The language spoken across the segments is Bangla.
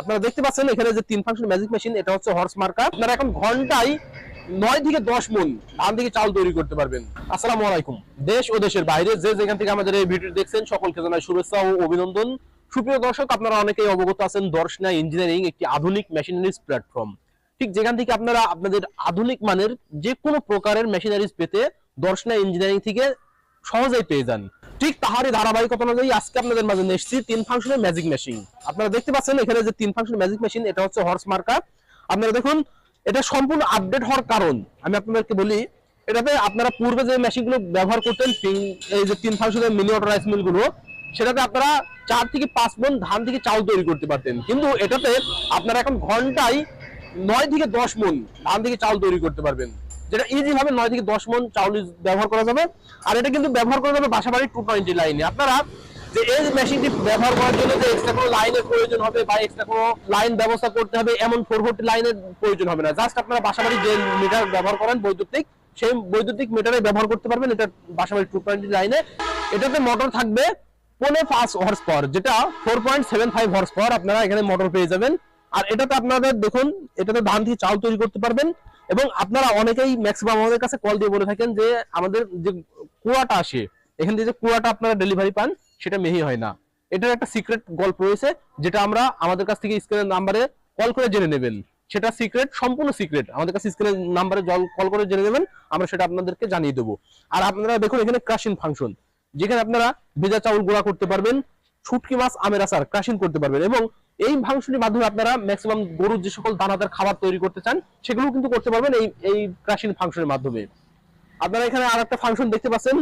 আপনারা দেখতে পাচ্ছেন এখানে যে তিন ফাংশন ম্যাজিক মেশিন এটা হচ্ছে হর্স মার্কার আপনারা এখন ঘন্টায় নয় থেকে দশ মন ধান থেকে চাল তৈরি করতে পারবেন। আসসালামু আলাইকুম। দেশ ও দেশের বাইরে যে যেখান থেকে আমাদের এই ভিডিও দেখছেন, সকলকে জানাই শুভেচ্ছা ও অভিনন্দন। সুপ্রিয় দর্শক, আপনারা অনেকেই অবগত আছেন দর্শনা ইঞ্জিনিয়ারিং একটি আধুনিক মেশিনারিজ প্ল্যাটফর্ম ঠিক যেখান থেকে আপনারা আপনাদের আধুনিক মানের যে কোনো প্রকারের মেশিনারিজ পেতে দর্শনা ইঞ্জিনিয়ারিং থেকে সহজেই পেয়ে যান। ঠিক তাহারই ধারাবাহিকতা অনুযায়ী আজকে আপনাদের মাঝে এসেছি তিন ফাংশনের ম্যাজিক মেশিন আপনারা দেখতে পাচ্ছেন এখানে যে তিন ফাংশন ম্যাজিক মেশিন এটা হচ্ছে হর্স মার্কার আপনারা দেখুন, এটা সম্পূর্ণ আপডেট হওয়ার কারণ। আমি আপনাদেরকে বলি, এটাতে আপনারা পূর্বে যে মেশিনগুলো ব্যবহার করতেন তিন- এই যে তিন ফাংশনের মিনি অটো রাইস মিলগুলো সেটাতে আপনারা চার থেকে পাঁচ মন ধান থেকে চাল তৈরি করতে পারতেন। কিন্তু এটাতে আপনারা এখন ঘন্টায় নয় থেকে দশ মন ধান থেকে চাল তৈরি করতে পারবেন। যেটা ইজি ভাবে নয় থেকে দশ মন চাউল ব্যবহার করা যাবে। আর এটা কিন্তু ব্যবহার করা যাবে বাসাবাড়ির টু টোয়েন্টি লাইনে আপনারা যে এই মেশিনটি ব্যবহার করার জন্য যে এক্সট্রা কোনো লাইনের প্রয়োজন হবে বা এক্সট্রা কোনো লাইন ব্যবস্থা করতে হবে, এমন ফোর ফোরটি লাইনের প্রয়োজন হবে না। জাস্ট আপনারা বাসাবাড়ির যে মিটার ব্যবহার করেন, বৈদ্যুতিক, সেই বৈদ্যুতিক মিটারে ব্যবহার করতে পারবেন এটা বাসাবাড়ির টু টোয়েন্টি লাইনে এটাতে মোটর থাকবে পনেরো পাঁচ হর্স পাওয়ার যেটা four point seven five horse power আপনারা এখানে মোটর পেয়ে যাবেন। আর এটাতে আপনাদের দেখুন, এটাতে ধান থেকে চাল তৈরি করতে পারবেন। এবং আপনারা অনেকেই ম্যাক্সিমাম আমাদের কাছে কল দিয়ে বলে থাকেন যে আমাদের যে কুয়াটা আসে, এখান থেকে যে কুয়াটা আপনারা ডেলিভারি পান, সেটা মেহি হয় না। এটার একটা সিক্রেট গল্প রয়েছে, যেটা আমরা আমাদের কাছ থেকে স্ক্রিনের নাম্বারে কল করে জেনে নেবেন। সেটা সিক্রেট সম্পূর্ণ সিক্রেট আমাদের কাছে স্ক্রিনের নাম্বারে জল কল করে জেনে নেবেন, আমরা সেটা আপনাদেরকে জানিয়ে দেবো। আর আপনারা দেখুন এখানে ক্রাশিং ফাংশন যেখানে আপনারা ভেজা চাউল গুঁড়া করতে পারবেন, শুটকি মাছ আমের আচার ক্রাশিং করতে পারবেন এবং এই ফাংশনের মাধ্যমে আপনারা ম্যাক্সিমাম গরুর যে সকল দানাদার খাবার তৈরি করতে চান সেগুলো কিন্তু করতে পারবেন এই এই ক্রাশিং ফাংশনের মাধ্যমে। আপনারা এখানে আর একটা ফাংশন দেখতে পাচ্ছেন,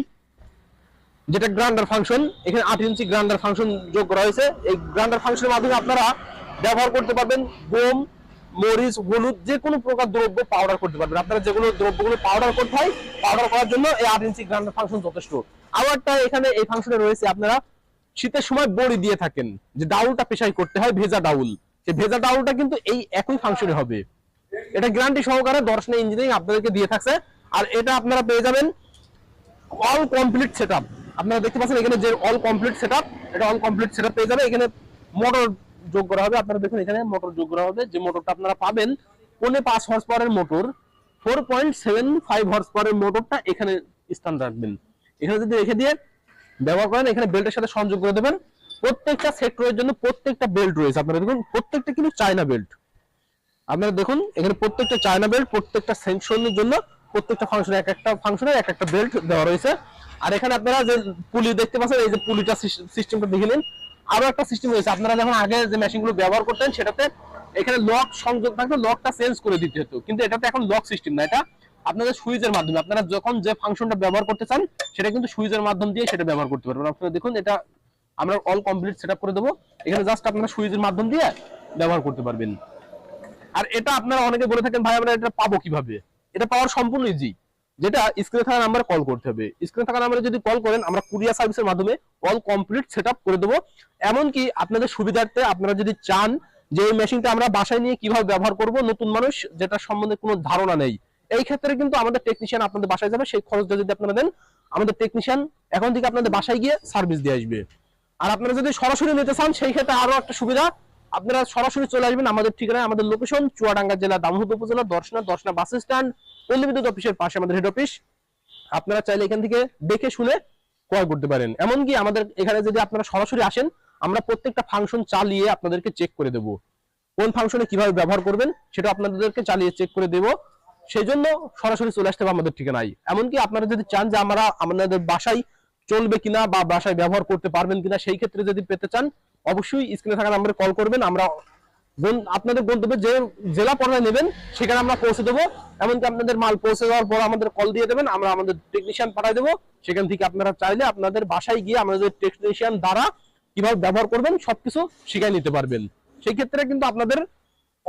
যেটা গ্রাইন্ডার ফাংশন এখানে আট ইঞ্চি গ্রাইন্ডার ফাংশন যোগ করা হয়েছে। এই গ্রাইন্ডার ফাংশনের মাধ্যমে আপনারা ব্যবহার করতে পারবেন গম, মরিচ, হলুদ, যে কোনো প্রকার দ্রব্য পাউডার করতে পারবেন। আপনারা যেগুলো দ্রব্যগুলো পাউডার করতে হয় পাউডার করার জন্য এই আট ইঞ্চি গ্রান্ডার ফাংশন যথেষ্ট। আবারটা এখানে এই ফাংশনে রয়েছে আপনারা শীতের সময় বড়ি দিয়ে থাকেন। যে ডাউলটা পেশাই করতে হয়, ভেজা ডাউল। সেই ভেজা ডাউলটা কিন্তু এই একই ফাংশনে হবে। এটা গ্যারান্টি সহকারে দর্শনা ইঞ্জিনিয়ারিং আপনাদেরকে দিয়ে থাকছে। আর এটা আপনারা পেয়ে যাবেন অল কমপ্লিট সেটআপ আপনারা দেখতে পাচ্ছেন এখানে যে অল কমপ্লিট সেটআপ এটা অল কমপ্লিট সেটআপ পেয়ে যাবে। এখানে মোটর যোগ করা হবে। আপনারা দেখুন এখানে মোটর যোগ করা হবে। যে মোটরটা আপনারা পাবেন, পৌনে পাঁচ হর্স পাওয়ারের motor four point seven five horse পাওয়ারের মোটরটা এখানে স্থান রাখবেন। এখানে যদি রেখে দিয়ে ব্যবহার করেন, এখানে বেল্টের সাথে সংযোগ করে দেবেন। প্রত্যেকটা সেক্টরের জন্য প্রত্যেকটা বেল্ট রয়েছে। আপনারা দেখুন, প্রত্যেকটা কিন্তু চায়না বেল্ট আপনারা দেখুন, এখানে প্রত্যেকটা চায়না বেল্ট প্রত্যেকটা সেকশনের জন্য প্রত্যেকটা ফাংশনে এক একটা ফাংশনে এক একটা বেল্ট দেওয়া রয়েছে। আর এখানে আপনারা যে পুলি দেখতে পাচ্ছেন, এই যে পুলিটা সিস্টেমটা দেখে নিন। আরও একটা সিস্টেম রয়েছে। আপনারা যখন আগে যে মেশিনগুলো ব্যবহার করতেন, সেটাতে এখানে লক সংযোগ থাকতো লকটা চেঞ্জ করে দিতে হতো। কিন্তু এটাতে এখন লক সিস্টেম না, এটা আপনাদের সুইচের মাধ্যমে, আপনারা যখন যে ফাংশনটা ব্যবহার করতে চান, সেটা কিন্তু সুইচের মাধ্যম দিয়ে সেটা ব্যবহার করতে পারবেন। আপনারা দেখুন, এটা আমরা অল কমপ্লিট সেটআপ করে দেবো। এখানে জাস্ট আপনারা সুইচের মাধ্যম দিয়ে ব্যবহার করতে পারবেন। আর এটা আপনারা অনেকে বলে থাকেন, ভাই, আমরা এটা পাবো কীভাবে? এটা পাওয়ার সম্পূর্ণ ইজি যেটা স্ক্রিনে থাকা নাম্বারে কল করতে হবে। স্ক্রিনে থাকা নাম্বারে যদি কল করেন, আমরা কুরিয়ার সার্ভিসের মাধ্যমে অল কমপ্লিট সেটআপ করে দেবো। এমনকি আপনাদের সুবিধার্থে আপনারা যদি চান যে এই মেশিনটা আমরা বাসায় নিয়ে কীভাবে ব্যবহার করব, নতুন মানুষ যেটা সম্বন্ধে কোনো ধারণা নেই এই ক্ষেত্রে কিন্তু আমাদের টেকনিশিয়ান আপনাদের বাসায় যাবে, সেই খরচটা যদি আপনারা দেন, আমাদের টেকনিশিয়ান এখন থেকে আপনাদের বাসায় গিয়ে সার্ভিস দিয়ে আসবে। আর আপনারা যদি সরাসরি নিতে চান, সেই ক্ষেত্রে আরও একটা সুবিধা, আপনারা সরাসরি চলে আসবেন আমাদের ঠিকানায়, আমাদের লোকেশন চুয়াডাঙ্গা জেলা দামোহদ উপজেলা, দর্শনা দর্শনা বাস স্ট্যান্ড পল্লী বিদ্যুৎ অফিসের পাশে আমাদের হেড অফিস আপনারা চাইলে এখান থেকে দেখে শুনে ক্রয় করতে পারেন। এমনকি আমাদের এখানে যদি আপনারা সরাসরি আসেন, আমরা প্রত্যেকটা ফাংশন চালিয়ে আপনাদেরকে চেক করে দেব। কোন ফাংশনে কীভাবে ব্যবহার করবেন, সেটা আপনাদেরকে চালিয়ে চেক করে দেব। সেই জন্য সরাসরি চলে আসতে হবে আমাদের ঠিকানায়। এমনকি আপনারা যদি চান যে আমরা আমাদের বাসায় চলবে কিনা বা বাসায় ব্যবহার করতে পারবেন কিনা, সেই ক্ষেত্রে যদি পেতে চান, অবশ্যই স্ক্রিনে থাকা নাম্বারে কল করবেন। আমরা আপনাদের গন্তব্যে যে জেলা পর্যায়ে নেবেন, সেখানে আমরা পৌঁছে দেবো। এমনকি আপনাদের মাল পৌঁছে দেওয়ার পর আমাদের কল দিয়ে দেবেন, আমরা আমাদের টেকনিশিয়ান পাঠিয়ে দেবো। সেখান থেকে আপনারা চাইলে আপনাদের বাসায় গিয়ে আমাদের টেকনিশিয়ান দ্বারা কীভাবে ব্যবহার করবেন, সবকিছু শিখাই নিতে পারবেন। সেই ক্ষেত্রে কিন্তু আপনাদের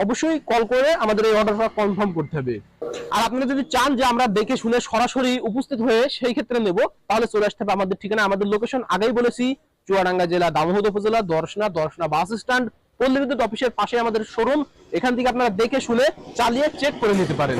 অবশ্যই কল করে আমাদের এই অর্ডারটা কনফার্ম করতে হবে। আর আপনারা যদি চান যে আমরা দেখে শুনে সরাসরি উপস্থিত হয়ে সেই ক্ষেত্রে নেব, তাহলে চলে আসতে হবে আমাদের ঠিকানা। আমাদের লোকেশন আগেই বলেছি, চুয়াডাঙ্গা জেলা দামোহদ উপজেলা, দর্শনা দর্শনা বাস স্ট্যান্ড পল্লী বিদ্যুৎ অফিসের পাশে আমাদের শোরুম এখান থেকে আপনারা দেখে শুনে চালিয়ে চেক করে নিতে পারেন।